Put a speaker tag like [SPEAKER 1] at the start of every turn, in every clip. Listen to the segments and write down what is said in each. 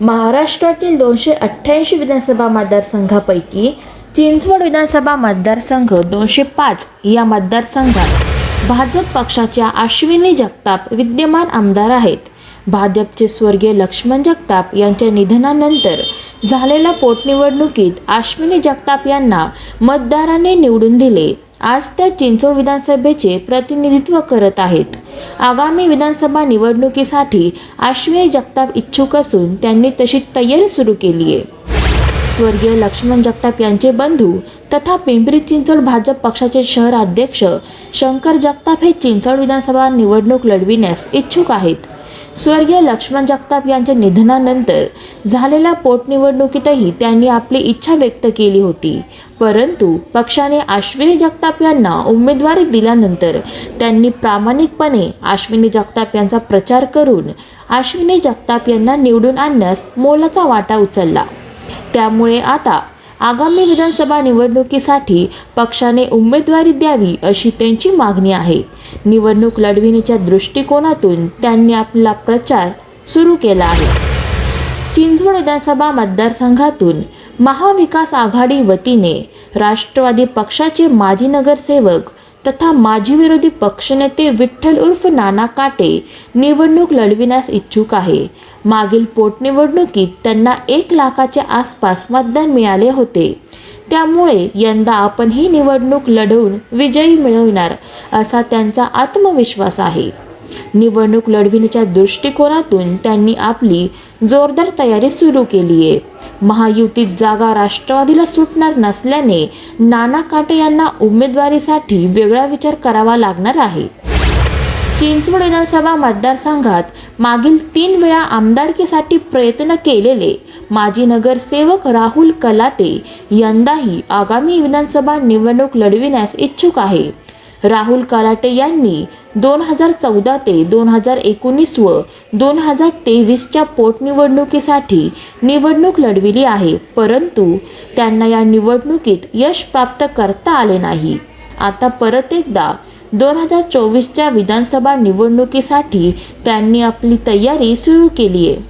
[SPEAKER 1] महाराष्ट्रातील दोनशे अठ्ठ्याऐंशी विधानसभा मतदारसंघापैकी चिंचवड विधानसभा मतदारसंघ दोनशे पाच या मतदारसंघात भाजप पक्षाच्या अश्विनी जगताप विद्यमान आमदार आहेत. भाजपचे स्वर्गीय लक्ष्मण जगताप यांच्या निधनानंतर झालेल्या पोटनिवडणुकीत अश्विनी जगताप यांना मतदारांनी निवडून दिले. आज त्या चिंचवड विधानसभेचे प्रतिनिधित्व करत आहेत. आगामी विधानसभा निवडणुकीसाठी अश्विनी जगताप इच्छुक असून त्यांनी तशी तयारी सुरू केली आहे. स्वर्गीय लक्ष्मण जगताप यांचे बंधू तथा पिंपरी चिंचवड भाजप पक्षाचे शहर अध्यक्ष शंकर जगताप हे चिंचवड विधानसभा निवडणूक लढविण्यास इच्छुक आहेत. स्वर्गीय लक्ष्मण जगताप यांच्या निधनानंतर झालेल्या पोटनिवडणुकीतही त्यांनी आपली इच्छा व्यक्त केली होती. परंतु पक्षाने अश्विनी जगताप यांना उमेदवारी दिल्यानंतर त्यांनी प्रामाणिकपणे अश्विनी जगताप यांचा प्रचार करून अश्विनी जगताप यांना निवडून आणण्यास मोलाचा वाटा उचलला. त्यामुळे आता आगामी विधानसभा निवडणुकीसाठी पक्षाने उमेदवारी द्यावी अशी त्यांची मागणी आहे. निवडणूक लढविण्याच्या दृष्टिकोनातून त्यांनी आपला प्रचार सुरू केला आहे. चिंचवड विधानसभा मतदारसंघातून महाविकास आघाडी वतीने राष्ट्रवादी पक्षाचे माजी नगरसेवक तथा माजी विरोधी पक्षनेते विठ्ठल उर्फ नाना काटे निवडणूक लढविण्यास इच्छुक आहे. मागील पोटनिवडणुकीत त्यांना एक लाखाच्या आसपास मतदान मिळाले होते. त्यामुळे यंदा आपण ही निवडणूक लढवून विजयी मिळविणार असा त्यांचा आत्मविश्वास आहे. निवडणूक लढविण्याच्या दृष्टिकोनातून त्यांनी आपली जोरदार तयारी सुरू केली आहे महायुतीत जागा राष्ट्रवादीला सुटणार नसल्याने नाना काटे यांना उमेदवारीसाठी वेगळा विचार करावा लागणार आहे. चिंचवड विधानसभा मतदारसंघात मागील तीन वेळा आमदारकीसाठी प्रयत्न केलेले माजी नगरसेवक राहुल कलाटे यंदाही आगामी विधानसभा निवडणूक लढविण्यास इच्छुक आहे. राहुल कलाटे यांनी दोन हजार चौदा ते दोन हजार एकोणीस व दोन हजार तेवीसच्या पोटनिवडणुकीसाठी निवडणूक लढविली आहे. परंतु त्यांना या निवडणुकीत यश प्राप्त करता आले नाही. आता परत एकदा दोन हजार चोवीसच्या विधानसभा निवडणुकीसाठी त्यांनी आपली तयारी सुरू केली आहे.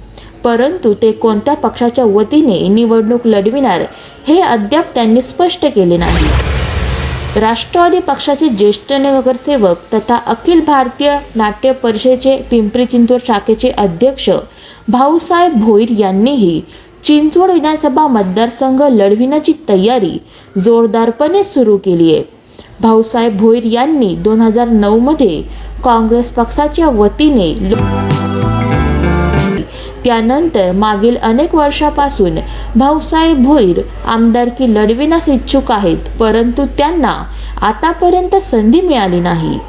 [SPEAKER 1] परंतु ते कोणत्या पक्षाच्या वतीने निवडणूक लढविणार हे अद्याप त्यांनी स्पष्ट केले नाही. राष्ट्रवादी पक्षाचे ज्येष्ठ नगरसेवक तथा अखिल भारतीय नाट्य परिषदेचे पिंपरी चिंचवड शाखेचे अध्यक्ष भाऊसाहेब भोईर यांनीही चिंचवड विधानसभा मतदारसंघ लढविण्याची तयारी जोरदारपणे सुरू केली आहे. भाऊसाहेब भोईर यांनी दोन हजार नऊमध्ये काँग्रेस पक्षाच्या वतीने लो- त्यानंतर मागील अनेक वर्षापासून भाऊसाहेब भोईर आमदारकी लढविण्यास इच्छुक आहेत परंतु त्यांना आतापर्यंत संधी मिळाली नाही.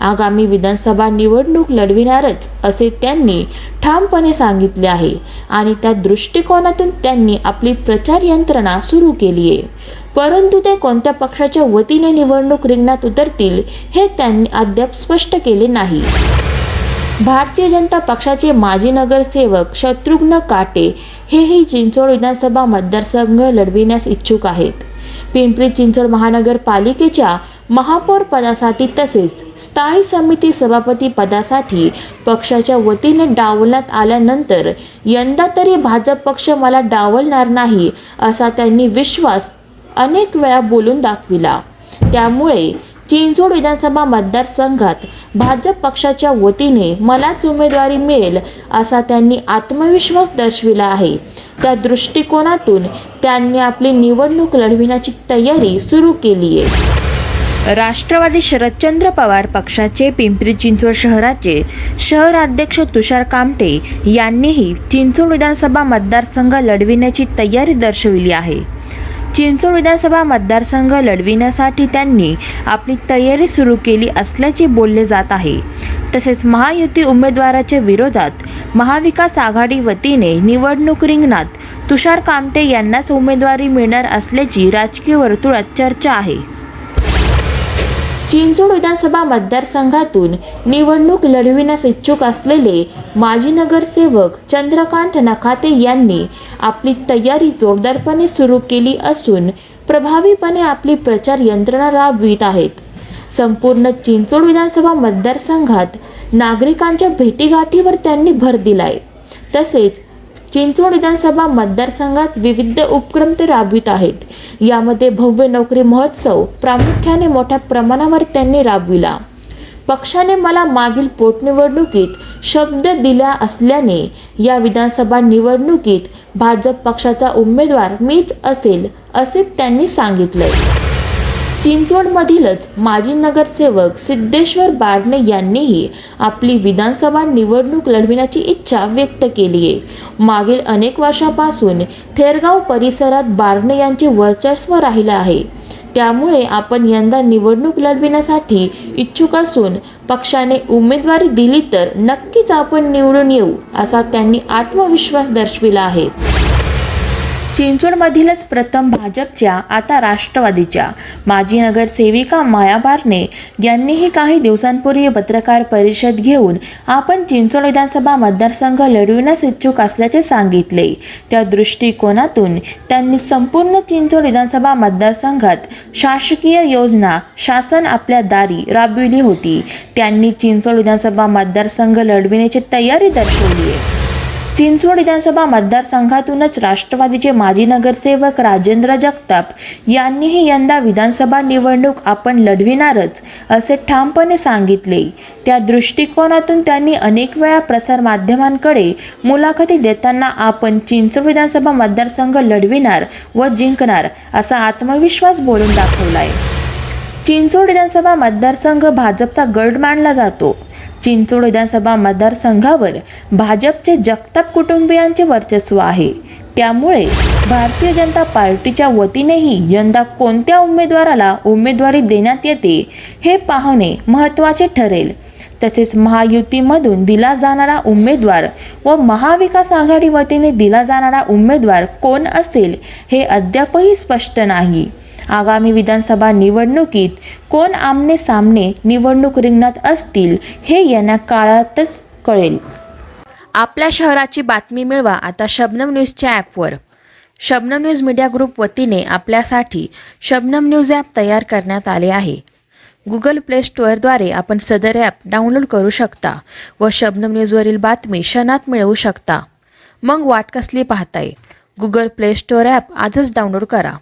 [SPEAKER 1] आगामी विधानसभा निवडणूक लढविणारच असे त्यांनी ठामपणे सांगितले आहे आणि त्या दृष्टिकोनातून त्यांनी आपली प्रचार यंत्रणा सुरू केली आहे. परंतु ते कोणत्या पक्षाच्या वतीने निवडणूक रिंगणात उतरतील हे त्यांनी अद्याप स्पष्ट केले नाही. भारतीय जनता पक्षाचे माजी नगरसेवक शत्रुघ्न काटे हेही चिंचवड विधानसभा मतदारसंघ लढविण्यास इच्छुक आहेत. पिंपरी चिंचवड महानगरपालिकेच्या महापौर पदासाठी तसेच स्थायी समिती सभापती पदासाठी पक्षाच्या वतीने डावलण्यात आल्यानंतर यंदा तरी भाजप पक्ष मला डावलणार नाही असा त्यांनी विश्वास अनेक वेळा बोलून दाखविला. त्यामुळे चिंचवड विधानसभा मतदारसंघात भाजप पक्षाच्या वतीने मलाच उमेदवारी मिळेल असा त्यांनी आत्मविश्वास दर्शविला आहे. त्या दृष्टिकोनातून त्यांनी आपली निवडणूक लढविण्याची तयारी सुरू केली आहे. राष्ट्रवादी शरदचंद्र पवार पक्षाचे पिंपरी चिंचवड शहराचे शहर अध्यक्ष तुषार कामटे यांनीही चिंचवड विधानसभा मतदारसंघ लढविण्याची तयारी दर्शविली आहे. चिंचोड विधानसभा मतदारसंघ लढविण्यासाठी त्यांनी आपली तयारी सुरू केली असल्याचे बोलले जात आहे. तसेच महायुती उमेदवाराच्या विरोधात महाविकास आघाडी वतीने निवडणूक रिंगणात तुषार कामटे यांनाच उमेदवारी मिळणार असल्याची राजकीय वर्तुळात चर्चा आहे. चिंचोड विधानसभा मतदारसंघातून निवडणूक लढविण्यास इच्छुक असलेले माजी नगरसेवक चंद्रकांत नखाते यांनी आपली तयारी जोरदारपणे सुरू केली असून प्रभावीपणे आपली प्रचार यंत्रणा राबवित आहेत. संपूर्ण चिंचोड विधानसभा मतदारसंघात नागरिकांच्या भेटीगाठीवर त्यांनी भर दिलाय. तसेच चिंचवड विधानसभा मतदारसंघात विविध उपक्रम ते राबवित आहेत. यामध्ये भव्य नोकरी महोत्सव प्रामुख्याने मोठ्या प्रमाणावर त्यांनी राबविला. पक्षाने मला मागील पोटनिवडणुकीत शब्द दिला असल्याने या विधानसभा निवडणुकीत भाजप पक्षाचा उमेदवार मीच असेल असे त्यांनी सांगितले चिंचवडमधीलच माजी नगरसेवक सिद्धेश्वर बारणे यांनीही आपली विधानसभा निवडणूक लढविण्याची इच्छा व्यक्त केली आहे. मागील अनेक वर्षापासून थेरगाव परिसरात बारणे यांचे वर्चस्व राहिलं आहे. त्यामुळे आपण यंदा निवडणूक लढविण्यासाठी इच्छुक असून पक्षाने उमेदवारी दिली तर नक्कीच आपण निवडून येऊ असा त्यांनी आत्मविश्वास दर्शविला आहे. चिंचवडमधीलच प्रथम भाजपच्या आता राष्ट्रवादीच्या. माजी नगरसेविका माया बारणे यांनीही काही दिवसांपूर्वी पत्रकार परिषद घेऊन आपण चिंचवड विधानसभा मतदारसंघ लढविण्यास इच्छुक असल्याचे सांगितले. त्या दृष्टिकोनातून त्यांनी संपूर्ण चिंचवड विधानसभा मतदारसंघात शासकीय योजना शासन आपल्या दारी राबविली होती. त्यांनी चिंचवड विधानसभा मतदारसंघ लढविण्याची तयारी दर्शवली आहे. चिंचवड विधानसभा मतदारसंघातूनच राष्ट्रवादीचे माजी नगरसेवक राजेंद्र जगताप यांनीही यंदा विधानसभा निवडणूक आपण लढविणारच असे ठामपणे सांगितले. त्या दृष्टिकोनातून त्यांनी अनेक वेळा प्रसारमाध्यमांकडे मुलाखती देताना आपण चिंचवड विधानसभा मतदारसंघ लढविणार व जिंकणार असा आत्मविश्वास बोलून दाखवलाय. चिंचवड विधानसभा मतदारसंघ भाजपचा गड मानला जातो. चिंचोड विधानसभा मतदारसंघावर भाजपचे जगताप कुटुंबियांचे वर्चस्व आहे. त्यामुळे भारतीय जनता पार्टीच्या वतीनेही यंदा कोणत्या उमेदवाराला उमेदवारी देण्यात येते हे पाहणे महत्त्वाचे ठरेल. तसेच महायुतीमधून दिला जाणारा उमेदवार व महाविकास आघाडी वतीने दिला जाणारा उमेदवार कोण असेल हे अद्यापही स्पष्ट नाही. आगामी विधानसभा निवडणुकीत कोण आमने सामने निवडणूक रिंगणात असतील हे येण्या काळातच कळेल. आपल्या शहराची बातमी मिळवा आता शबनम न्यूजच्या ॲपवर. शबनम न्यूज मीडिया ग्रुप वतीने आपल्यासाठी शबनम न्यूज ॲप तयार करण्यात आले आहे. गुगल प्ले स्टोअरद्वारे आपण सदर ॲप डाउनलोड करू शकता व शबनम न्यूजवरील बातमी क्षणात मिळवू शकता. मग वाट कसली पाहताय? गुगल प्ले स्टोअर ॲप आजच डाउनलोड करा.